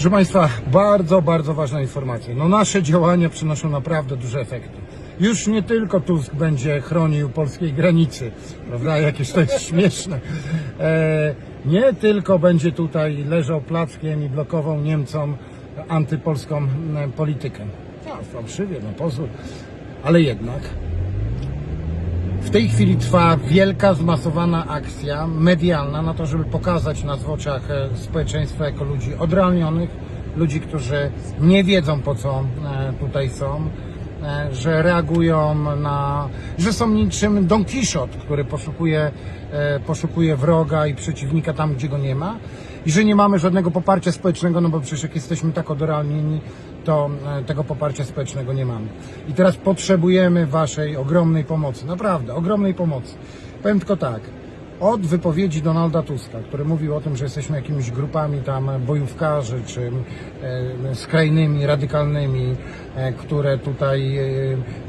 Proszę Państwa, bardzo, bardzo ważna informacja. No nasze działania przynoszą naprawdę duże efekty. Już nie tylko Tusk będzie chronił polskiej granicy, prawda? Jakieś to jest śmieszne. E, nie tylko będzie tutaj leżał plackiem i blokował Niemcom antypolską e, politykę. No, fałszywie, no pozór. Ale jednak w tej chwili trwa wielka, zmasowana akcja medialna na to, żeby pokazać nas w oczach e, społeczeństwa jako ludzi odrealnionych, ludzi, którzy nie wiedzą po co e, tutaj są, e, że reagują na, że są niczym Don Quixote, który poszukuje, poszukuje wroga i przeciwnika tam, gdzie go nie ma i że nie mamy żadnego poparcia społecznego, no bo przecież jak jesteśmy tak odrealnieni, to e, tego poparcia społecznego nie mamy. I teraz potrzebujemy Waszej ogromnej pomocy, naprawdę, ogromnej pomocy. Powiem tylko tak, od wypowiedzi Donalda Tuska, który mówił o tym, że jesteśmy jakimiś grupami tam bojówkarzy, czy e, skrajnymi, radykalnymi, e, które tutaj